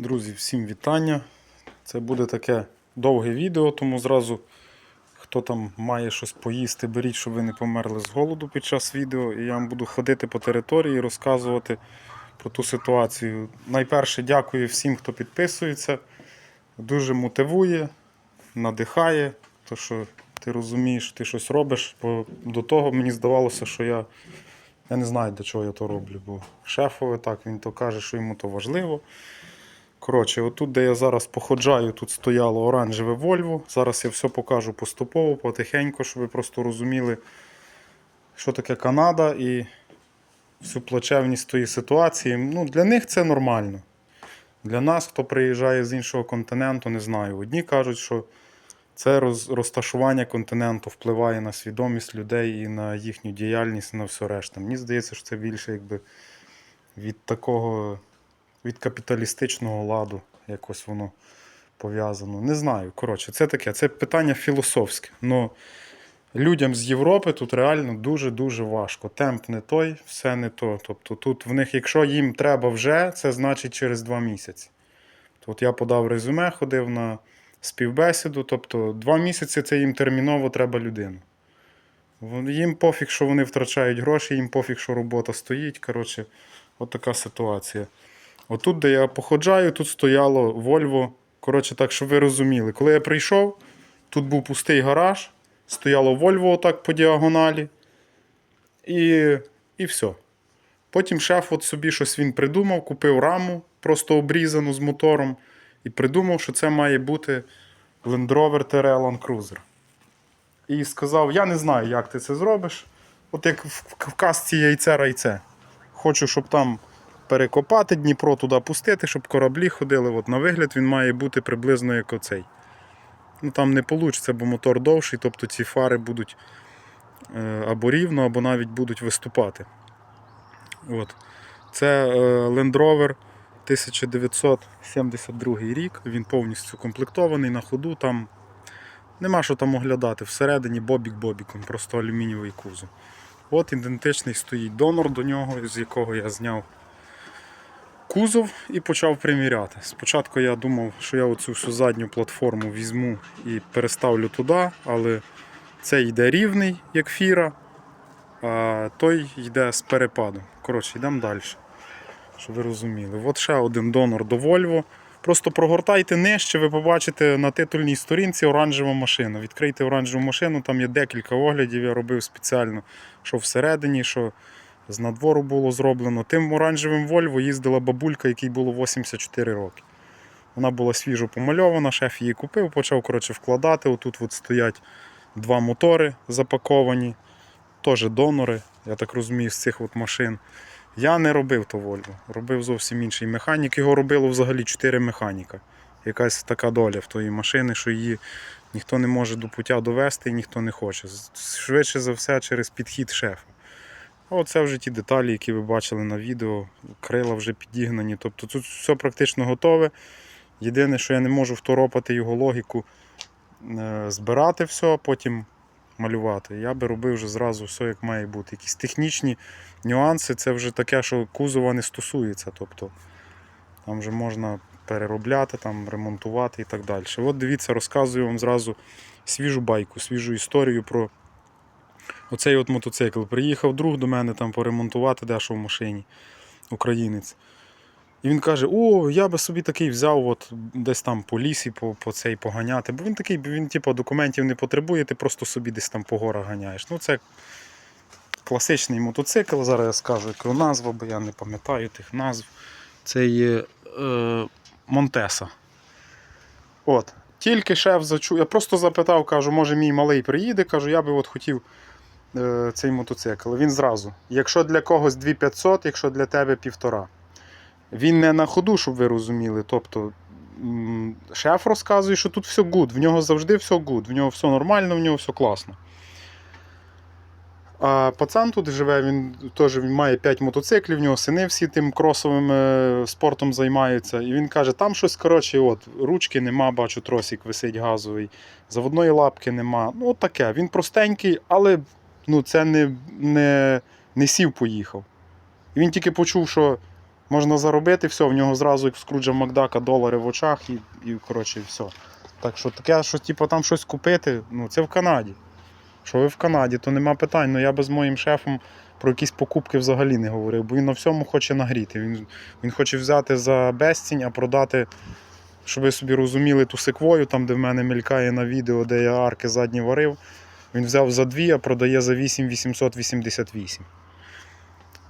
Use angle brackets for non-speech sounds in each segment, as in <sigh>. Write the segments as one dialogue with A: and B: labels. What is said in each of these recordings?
A: Друзі, всім вітання. Це буде таке довге відео, тому зразу, хто там має щось поїсти, беріть, щоб ви не померли з голоду під час відео. І я вам буду ходити по території і розказувати про ту ситуацію. Найперше, дякую всім, хто підписується. Дуже мотивує, надихає, то що ти розумієш, ти щось робиш. Бо до того мені здавалося, що я. Я не знаю, для чого я то роблю, бо шефове так, він то каже, що йому то важливо. Коротше, отут, де я зараз походжаю, тут стояло оранжеве Вольво. Зараз я все покажу поступово, потихеньку, щоб ви просто розуміли, що таке Канада і всю плачевність тої ситуації. Ну, для них це нормально. Для нас, хто приїжджає з іншого континенту, не знаю. Одні кажуть, що це роз, розташування континенту впливає на свідомість людей і на їхню діяльність, і на все решта. Мені здається, що це більше якби від такого, від капіталістичного ладу якось воно пов'язано. Не знаю. Коротше, це таке, це питання філософське. Но людям з Європи тут реально дуже-дуже важко. Темп не той, все не то. Тобто тут в них, якщо їм треба вже, це значить через два місяці. От я подав резюме, ходив на співбесіду, тобто два місяці це їм терміново треба людину. Їм пофіг, що вони втрачають гроші, їм пофіг, що робота стоїть. Коротше, от така ситуація. Отут, де я походжаю, тут стояло Вольво. Коротше, так, щоб ви розуміли, коли я прийшов, тут був пустий гараж, стояло Вольво отак по діагоналі. І, і все. Потім шеф от собі щось він придумав, купив раму, просто обрізану з мотором, і придумав, що це має бути Land Rover-Land Cruiser. І сказав: Я не знаю, як ти це зробиш. От як в казці яйце райце. Хочу, щоб там перекопати Дніпро туди пустити, щоб кораблі ходили. От на вигляд він має бути приблизно як оцей. Ну там не вийде, бо мотор довший, тобто ці фари будуть е, або рівно, або навіть будуть виступати. От. Це е, Land Rover 1972 рік. Він повністю комплектований на ходу. Там нема що там оглядати. Всередині бобік бобіком, просто алюмінієвий кузов. От ідентичний стоїть донор до нього, з якого я зняв кузов і почав приміряти. Спочатку я думав, що я оцю всю задню платформу візьму і переставлю туди, але цей йде рівний, як фіра, а той йде з перепадом. Коротше, йдемо далі. Щоб ви розуміли. От ще один донор до Volvo. Просто прогортайте нижче, ви побачите на титульній сторінці оранжева машина. Відкрийте оранжеву машину, там є декілька оглядів, я робив спеціально, що всередині, що з надвору було зроблено. Тим оранжевим Volvo їздила бабулька, якій було 84 роки. Вона була свіжо помальована, шеф її купив, почав коротше, вкладати. Отут от стоять два мотори запаковані, теж донори, я так розумію, з цих от машин. Я не робив то Volvo, робив зовсім інший механік. Його робило взагалі 4 механіка. Якась така доля в тої машини, що її ніхто не може до пуття довести і ніхто не хоче. Швидше за все через підхід шефа. А оце вже ті деталі, які ви бачили на відео, крила вже підігнані. Тобто тут все практично готове. Єдине, що я не можу второпати його логіку, е, збирати все, а потім малювати. Я би робив вже зразу все як має бути. Якісь технічні нюанси, це вже таке, що кузова не стосується. Тобто там вже можна переробляти, там, ремонтувати і так далі. От дивіться, розказую вам зразу свіжу байку, свіжу історію про оцей от мотоцикл. Приїхав друг до мене там поремонтувати дещо в машині, українець. І він каже: О, я би собі такий взяв, от десь там по лісі, по, по цей поганяти. Бо він такий, він типу, документів не потребує, ти просто собі десь там по горах ганяєш. Ну, це класичний мотоцикл. Зараз я скажу, яку назву, бо я не пам'ятаю тих назв. Це є е, Монтеса. От. Тільки шеф зачув. Я просто запитав, кажу, може мій малий приїде, кажу, я би от хотів цей мотоцикл. Він зразу. Якщо для когось 2500, якщо для тебе півтора. Він не на ходу, щоб ви розуміли. Тобто шеф розказує, що тут все гуд, в нього завжди все гуд, в нього все нормально, в нього все класно. А пацан тут живе, він теж він має 5 мотоциклів, в нього сини всі тим кросовим е, спортом займаються. І він каже, там щось, коротше, от, ручки нема, бачу, тросик висить газовий, заводної лапки нема. Ну, от таке. Він простенький, але ну, це не, не, не сів, поїхав. І він тільки почув, що Можна заробити все, в нього зразу як Скруджа Макдака долари в очах і, і коротше, все. Так що таке, що типу, там щось купити, ну це в Канаді. Що ви в Канаді, то нема питань. Ну я би з моїм шефом про якісь покупки взагалі не говорив, бо він на всьому хоче нагріти. Він, він хоче взяти за безцінь, а продати, щоб ви собі розуміли, ту секвою, там, де в мене мелькає на відео, де я арки задні варив. Він взяв за 2, а продає за 8888.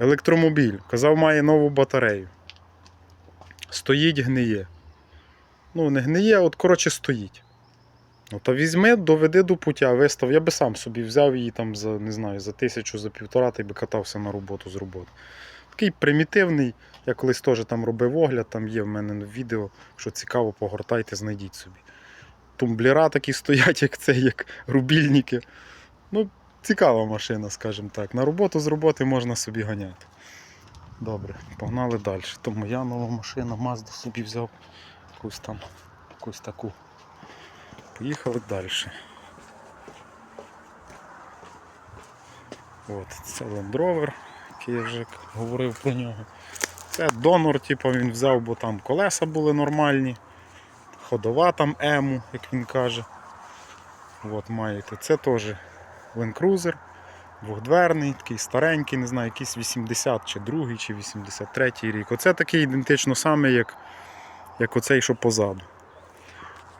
A: Електромобіль. Казав, має нову батарею. Стоїть, гниє. Ну, не гниє, от коротше стоїть. Ну, та візьми, доведи до пуття, вистав. Я би сам собі взяв її там за, не знаю, за тисячу, за півтора, та й би катався на роботу з роботи. Такий примітивний, я колись теж там робив огляд, там є в мене відео, що цікаво, погортайте, знайдіть собі. Тумблера такі стоять, <laughs> як це, як рубільники. Ну, цікава машина, скажімо так. На роботу з роботи можна собі ганяти. Добре, погнали далі. То моя нова машина, Mazda собі взяв якусь там, якусь таку. Поїхали далі. От, це Land Rover, який я вже говорив про нього. Це донор, типу, він взяв, бо там колеса були нормальні, ходова там ему, як він каже. От маєте. Це теж Cruiser, двохдверний, такий старенький, не знаю, якийсь 80 чи 2 чи 83 рік. Оце такий ідентично самий, як, як оцей, що позаду.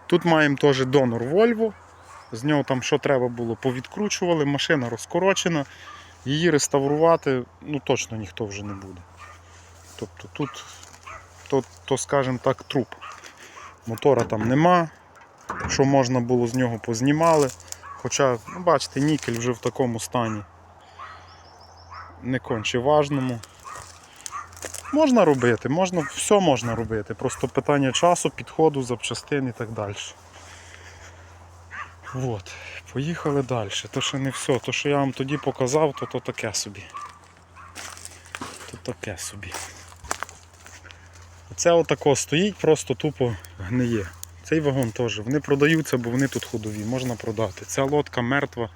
A: Тут маємо теж донор Volvo. З нього там що треба було, повідкручували, машина розкорочена. Її реставрувати ну, точно ніхто вже не буде. Тобто тут, то, то скажімо так, труп. Мотора там нема. Що можна було з нього познімали. Хоча, ну, бачите, нікель вже в такому стані. Не конче важному. Можна робити, можна, все можна робити. Просто питання часу, підходу, запчастин і так далі. От, поїхали далі. То ще не все. То, що я вам тоді показав, то, то таке собі. То таке собі. Оце отако стоїть, просто тупо гниє. Цей вагон теж. Вони продаються, бо вони тут ходові, можна продати. Ця лодка мертва,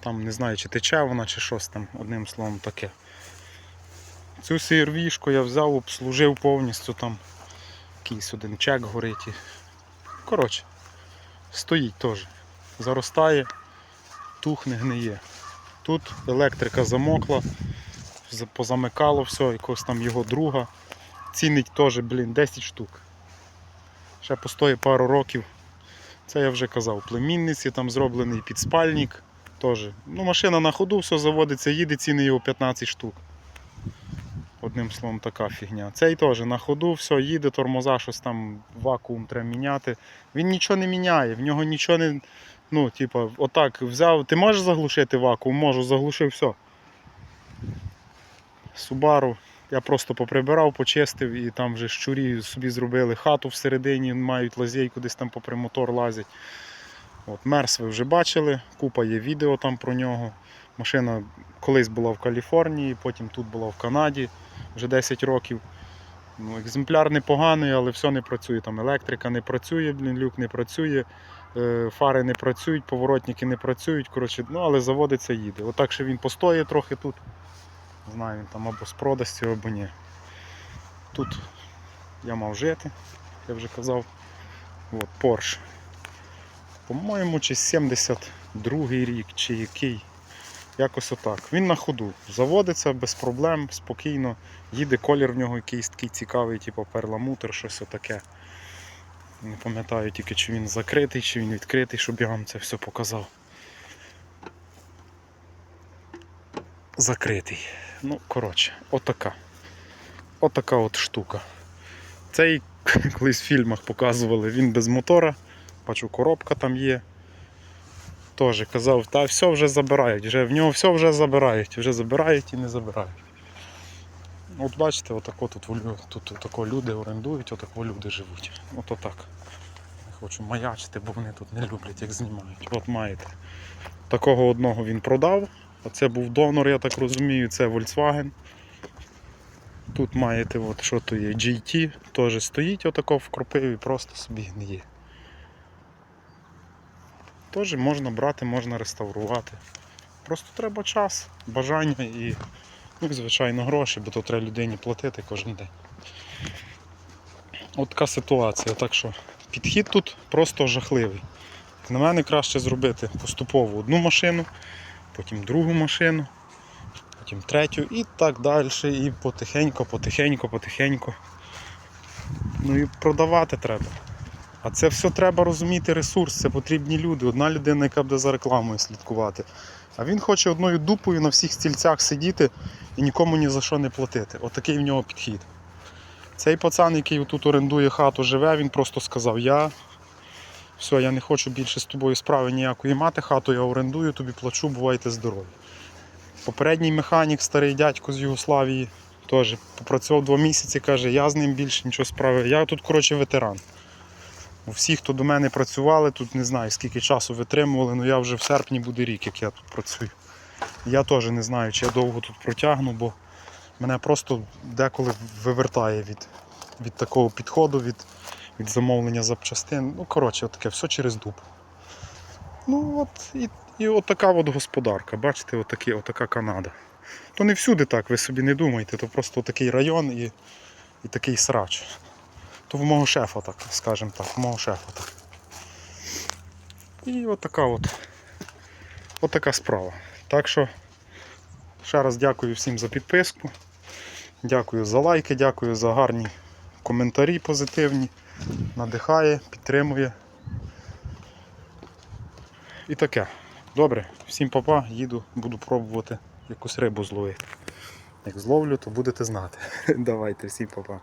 A: там не знаю, чи тече вона, чи щось там, одним словом таке. Цю CRV-шку я взяв, обслужив повністю там. Якийсь один чек горить. Коротше, стоїть теж. Заростає, тухне, гниє. Тут електрика замокла, позамикало все, якогось там його друга. Цінить теж, блін, 10 штук. Ще постоїть пару років. Це я вже казав. Племінниці, там зроблений підспальник. Теж. Ну, машина на ходу, все заводиться, їде, ціни його 15 штук. Одним словом, така фігня. Цей теж на ходу, все, їде, тормоза, щось там вакуум треба міняти. Він нічого не міняє, в нього нічого не. Ну, типа, отак взяв. Ти можеш заглушити вакуум? Можу, заглушив все. Subaru. Я просто поприбирав, почистив і там вже щурі собі зробили хату всередині, мають лазейку, десь там попри мотор лазять. От, Мерс ви вже бачили, купа є відео там про нього. Машина колись була в Каліфорнії, потім тут була в Канаді вже 10 років. Ну, екземпляр непоганий, але все не працює. Там електрика не працює, люк не працює, е, фари не працюють, поворотники не працюють. Коротше, ну, але заводиться їде. Отак що він постоє трохи тут. Знаю, він там або з продасті, або ні. Тут я мав жити, я вже казав. От, Porsche. По-моєму, чи 72-й рік, чи який. Якось отак. Він на ходу. Заводиться без проблем, спокійно. Їде колір в нього якийсь такий цікавий, типу перламутр, щось отаке. Не пам'ятаю тільки, чи він закритий, чи він відкритий, щоб я вам це все показав. Закритий. Ну, коротше, отака. Отака от штука. Цей <laughs> колись в фільмах показували, він без мотора. Бачу, коробка там є. Теж казав, та все вже забирають, вже, в нього все вже забирають, вже забирають і не забирають. От бачите, отако тут, тут отако люди орендують, отако люди живуть. От отак. Не хочу маячити, бо вони тут не люблять, як знімають. От маєте. Такого одного він продав. Оце був донор, я так розумію, це Volkswagen. Тут маєте, от, що то є, GT, теж стоїть отако в кропиві, просто собі гниє. Теж можна брати, можна реставрувати. Просто треба час, бажання і Ну звичайно, гроші, бо то треба людині платити кожен день. От така ситуація. Так що підхід тут просто жахливий. На мене краще зробити поступово одну машину, потім другу машину, потім третю і так далі. І потихеньку, потихеньку, потихеньку. Ну і продавати треба. А це все треба розуміти ресурс, це потрібні люди. Одна людина, яка буде за рекламою слідкувати. А він хоче одною дупою на всіх стільцях сидіти і нікому ні за що не платити. Отакий в нього підхід. Цей пацан, який тут орендує хату, живе, він просто сказав: я все, я не хочу більше з тобою справи ніякої мати, хату я орендую, тобі плачу, бувайте здорові. Попередній механік, старий дядько з Югославії, теж попрацював два місяці, каже, я з ним більше нічого справи. Я тут, коротше, ветеран. Всі, хто до мене працювали, тут не знаю скільки часу витримували, але я вже в серпні буде рік, як я тут працюю. Я теж не знаю, чи я довго тут протягну, бо мене просто деколи вивертає від, від такого підходу, від, від замовлення запчастин. Ну, коротше, таке, все через дуб. Ну от і, і от така от господарка, бачите, отакі, отака Канада. То не всюди так, ви собі не думайте, то просто такий район і, і такий срач. То в мого шефа так, скажімо так, в мого шефа так. І от така от, от така справа. Так що ще раз дякую всім за підписку. Дякую за лайки, дякую за гарні коментарі позитивні. Надихає, підтримує. І таке. Добре, всім папа, їду, буду пробувати якусь рибу зловити. Як зловлю, то будете знати. <laughs> Давайте, всім папа.